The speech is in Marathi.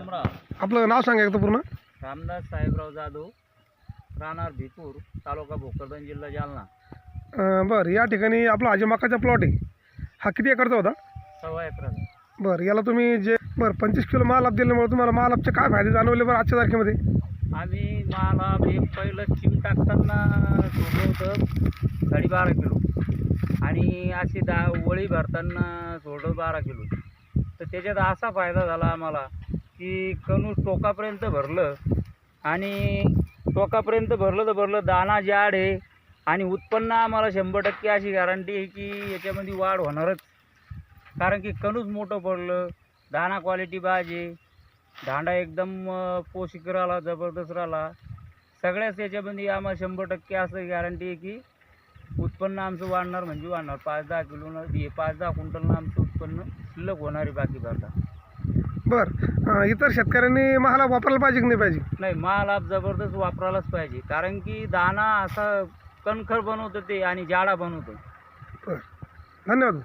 आपलं नाव सांगा एकदा पूर्ण. रामदास साहेबराव जाधव राहणार भिपूर तालुका भोकरदन जिल्हा जालना. अं, बरं या ठिकाणी आपला आजी मकाचा प्लॉट आहे. हा किती एकरचा होता? सव्वा एकराचा. बरं याला तुम्ही जे बरं पंचवीस किलो माल दिल्यामुळे तुम्हाला मालापचे काय फायदे जाणवले बरं आजच्या तारखेमध्ये? आम्ही मला हे पहिलं चिम टाकताना सोडलं होतं साडेबारा किलो. आणि अशी दा वळी भरताना सोडलं बारा किलो. तर त्याच्यात असा फायदा झाला आम्हाला की कणूस टोकापर्यंत भरलं आणि टोकापर्यंत भरलं तर भरलं दाना जाड आहे आणि उत्पन्न आम्हाला शंभर टक्के अशी गॅरंटी आहे की याच्यामध्ये वाढ होणारच. कारण की कणूस मोठं पडलं दाना क्वालिटी पाहिजे दांडा एकदम पोषक राहिला जबरदस्त राहिला. सगळ्याच याच्यामध्ये आम्हाला शंभर टक्के असं गॅरंटी आहे की उत्पन्न आमचं वाढणार म्हणजे वाढणार. पाच दहा किलोनं पाच दहा क्विंटलनं आमचं उत्पन्न शिल्लक होणार आहे बाकी भरता बरं. इतर शेतकऱ्यांनी मला वापरायला पाहिजे की नाही पाहिजे? नाही माल आप जबरदस्त वापरायलाच पाहिजे. कारण की दाना असा कणखर बनवतं ते आणि जाडा बनवतं. बरं. धन्यवाद.